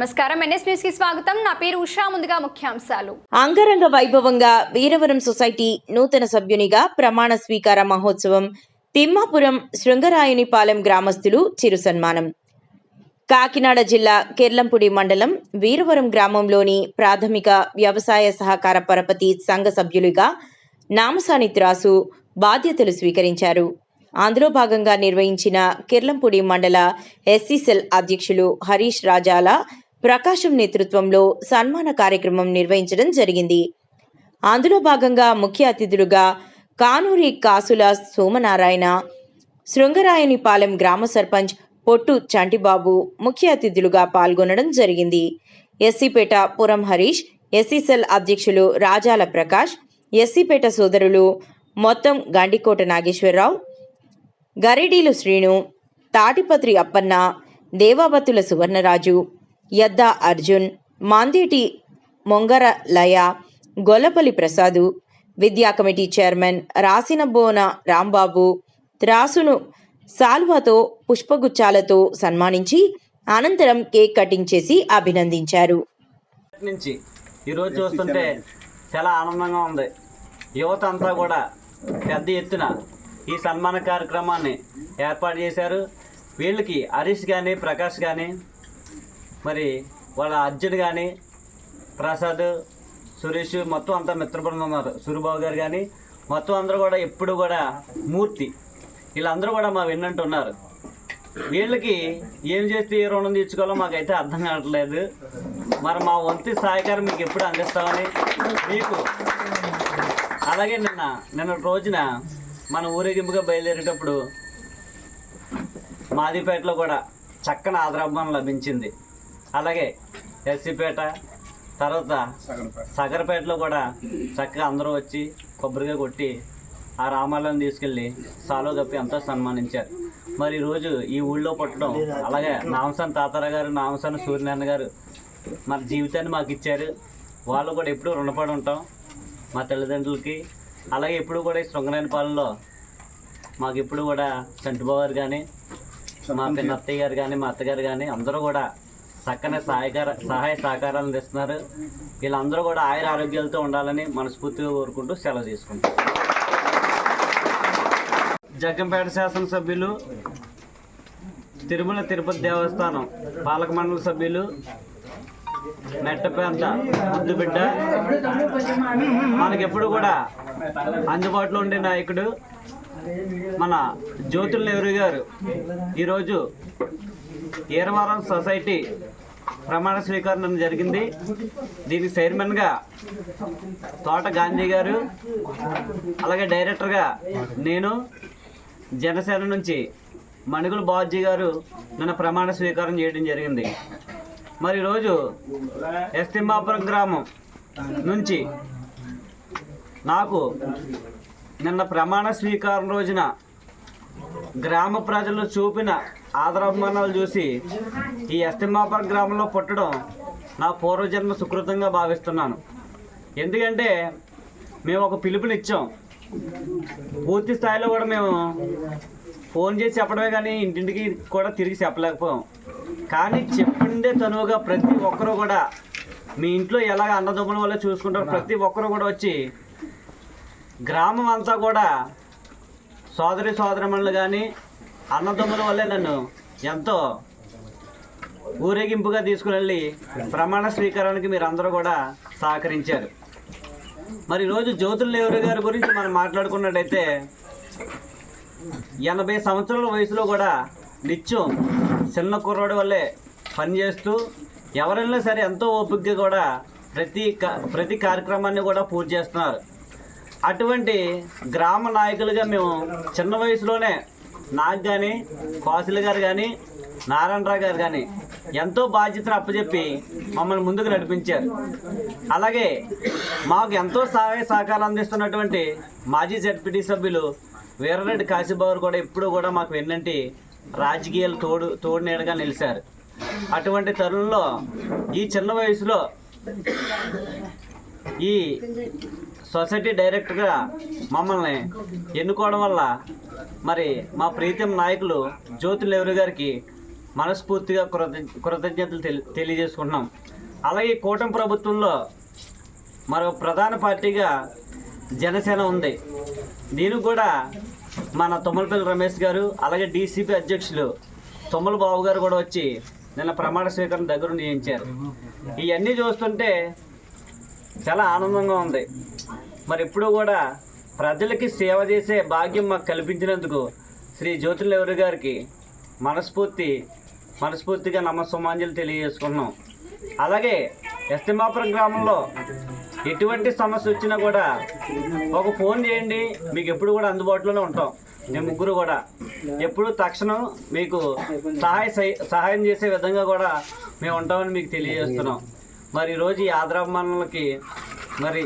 నమస్కారం. ఎన్ఎస్ న్యూస్కి స్వాగతం. నా పేరు ఉషా. ముందుగా ముఖ్యాంశాలు. అంగరంగ వైభవంగా వీరవరం సొసైటీ నూతన సభ్యునిగా ప్రమాణ స్వీకార మహోత్సవం తిమ్మాపురం శృంగరాయునిపాలెం గ్రామస్తులు చిరు సన్మానం. కాకినాడ జిల్లా కెర్లంపుడి మండలం వీరవరం గ్రామంలోని ప్రాథమిక వ్యవసాయ సహకార పరపతి సంఘ సభ్యులుగా నామసాని త్రాసు బాధ్యతలు స్వీకరించారు. అందులో భాగంగా నిర్వహించిన కిర్లంపూడి మండల ఎస్సీసెల్ అధ్యక్షులు హరీష్ రాజాల ప్రకాశం నేతృత్వంలో సన్మాన కార్యక్రమం నిర్వహించడం జరిగింది. అందులో భాగంగా ముఖ్య అతిథులుగా కానూరి కాసుల సోమనారాయణ శృంగరాయనిపాలెం గ్రామ సర్పంచ్ పొట్టు చంటిబాబు ముఖ్య అతిథులుగా పాల్గొనడం జరిగింది. ఎస్సీపేట పురం హరీష్ ఎస్సీసెల్ అధ్యక్షులు రాజాల ప్రకాష్ ఎస్సీపేట సోదరులు మొత్తం గండికోట నాగేశ్వరరావు గరిడీలు శ్రీను తాటిపత్రి అప్పన్న దేవాబత్తుల సువర్ణరాజు యద్దా అర్జున్ మాందేటి మొంగర లయ గొల్లపల్లి ప్రసాదు విద్యా కమిటీ చైర్మన్ రాసినబోన రాంబాబు త్రాసును సాల్వాతో పుష్పగుచ్చాలతో సన్మానించి అనంతరం కేక్ కటింగ్ చేసి అభినందించారు. నుంచి ఈరోజు చూస్తుంటే చాలా ఆనందంగా ఉంది. యువత అంతా కూడా పెద్ద ఎత్తున ఈ సన్మాన కార్యక్రమాన్ని ఏర్పాటు చేశారు. వీళ్ళకి హరీష్ కానీ ప్రకాష్ కానీ మరి వాళ్ళ అర్జున్ కానీ ప్రసాద్ సురేష్ మొత్తం అంతా మిత్రబృందం ఉన్నారు. సూరిబాబు గారు కానీ మొత్తం అందరూ కూడా ఎప్పుడు కూడా మూర్తి. వీళ్ళందరూ కూడా మా విన్నట్టు ఉన్నారు వీళ్ళకి ఏం చేస్తే ఏ రుణం తీర్చుకోవాలో మాకైతే అర్థం కావట్లేదు. మరి మా వంతు సహాయకారం మీకు ఎప్పుడు అందిస్తామని మీకు. అలాగే నిన్న నిన్న రోజున మన ఊరేగింపుగా బయలుదేరేటప్పుడు మాదిపేటలో కూడా చక్కని ఆదరాభం లభించింది. అలాగే ఎస్సీపేట తర్వాత సగరపేటలో కూడా చక్కగా అందరూ వచ్చి కొబ్బరిగా కొట్టి ఆ రామాలయం తీసుకెళ్ళి సాలో కప్పి ఎంతో సన్మానించారు. మరి ఈరోజు ఈ ఊళ్ళో పుట్టడం అలాగే నామసాని తాతారా గారు నామసాని సూర్యనారాయణ గారు మన జీవితాన్ని మాకు ఇచ్చారు. వాళ్ళు కూడా ఎప్పుడూ రుణపడి ఉంటాం మా తల్లిదండ్రులకి. అలాగే ఎప్పుడు కూడా ఈ శృంగనాయన మాకు ఎప్పుడు కూడా చంటిబాబు గారు కానీ మా పిన్న అత్తయ్య గారు కానీ మా అత్తగారు కానీ అందరూ కూడా చక్కని సహాయకార సహాయ సహకారాలు అందిస్తున్నారు వీళ్ళందరూ కూడా ఆయుర ఆరోగ్యాలతో ఉండాలని మనస్ఫూర్తిగా కోరుకుంటూ సెలవు తీసుకుంటాం జగ్గంపేట శాసనసభ్యులు తిరుమల తిరుపతి దేవస్థానం పాలక మండలి సభ్యులు మెట్టపేంత ముద్దు బిడ్డ. మనకెప్పుడు కూడా అందుబాటులో ఉండే నాయకుడు మన జ్యోతుల నెహ్రూ గారు. ఈరోజు ఈరవరం సొసైటీ ప్రమాణ స్వీకరణ జరిగింది. దీనికి చైర్మన్గా తోట గాంధీ గారు అలాగే డైరెక్టర్గా నేను జనసేన నుంచి మణిగుల బాబ్జీ గారు నన్ను ప్రమాణ స్వీకారం చేయడం జరిగింది. మరి ఈరోజు ఎస్తింబాపురం గ్రామం నుంచి నాకు నిన్న ప్రమాణ స్వీకారం రోజున గ్రామ ప్రజలు చూపిన ఆదరాభిమానాలు చూసి ఈ ఎస్తింబాపురం గ్రామంలో పుట్టడం నా పూర్వజన్మ సుకృతంగా భావిస్తున్నాను. ఎందుకంటే మేము ఒక పిలుపునిచ్చాం. పూర్తి స్థాయిలో కూడా మేము ఫోన్ చేసి చెప్పడమే కానీ ఇంటింటికి కూడా తిరిగి చెప్పలేకపోయాం. కానీ చెప్పిందే తనువుగా ప్రతి ఒక్కరూ కూడా మీ ఇంట్లో ఎలాగ అన్నదమ్ముల వల్ల చూసుకుంటారు ప్రతి ఒక్కరు కూడా వచ్చి గ్రామం అంతా కూడా సోదరి సోదరమణులు కానీ అన్నదమ్ముల వల్లే నన్ను ఎంతో ఊరేగింపుగా తీసుకుని వెళ్ళి ప్రమాణ స్వీకారానికి మీరు అందరూ కూడా సహకరించారు. మరి ఈరోజు జ్యోతుల నెహ్రూ గారి గురించి మనం మాట్లాడుకున్నట్టయితే ఎనభై సంవత్సరాల వయసులో కూడా నిత్యం చిన్న కుర్రాడి వల్లే పనిచేస్తూ ఎవరైనా సరే ఎంతో ఓపికగా కూడా ప్రతి క- ప్రతి కార్యక్రమాన్ని కూడా పూర్తి చేస్తున్నారు. అటువంటి గ్రామ నాయకులుగా మేము చిన్న వయసులోనే నాకు కానీ కోసలి గారు కానీ నారాయణరావు గారు కానీ ఎంతో బాధ్యతను అప్పచెప్పి మమ్మల్ని ముందుకు నడిపించారు. అలాగే మాకు ఎంతో సహాయ సహకారం అందిస్తున్నటువంటి మాజీ జడ్పీటీ సభ్యులు వీరరెడ్డి కాశీబాబు కూడా ఎప్పుడూ కూడా మాకు వెన్నంటి రాజకీయాలు తోడు తోడు నీడగా నిలిచారు. అటువంటి తరుణంలో ఈ చిన్న వయసులో ఈ సొసైటీ డైరెక్టర్గా మమ్మల్ని ఎన్నుకోవడం వల్ల మరి మా ప్రీతం నాయకులు జ్యోతి నెహ్రూ గారికి మనస్ఫూర్తిగా కృత కృతజ్ఞతలు తెలి తెలియజేసుకుంటున్నాం. అలాగే కూటమి ప్రభుత్వంలో మరో ప్రధాన పార్టీగా జనసేన ఉంది. దీనికి కూడా మన తొమ్మలపల్లి రమేష్ గారు అలాగే డీసీపీ అధ్యక్షులు తొమ్మల బాబు గారు కూడా వచ్చి నిన్న ప్రమాణ స్వీకరణ దగ్గర చేయించారు ఇవన్నీ చూస్తుంటే చాలా ఆనందంగా ఉంది. మరి ఇప్పుడు కూడా ప్రజలకి సేవ చేసే భాగ్యం మాకు కల్పించినందుకు శ్రీ జ్యోతిర్లెవరి గారికి మనస్ఫూర్తి మనస్ఫూర్తిగా నమస్సమాంజలు తెలియజేసుకున్నాం అలాగే ఎస్తిమాపురం గ్రామంలో ఎటువంటి సమస్య వచ్చినా కూడా ఒక ఫోన్ చేయండి. మీకు ఎప్పుడు కూడా అందుబాటులోనే ఉంటాం. మేము ముగ్గురు కూడా. ఎప్పుడు తక్షణం మీకు సహాయ సహాయం చేసే విధంగా కూడా మేము ఉంటామని మీకు తెలియజేస్తున్నాం. మరి ఈరోజు ఈ ఆదరాభిమానులకి మరి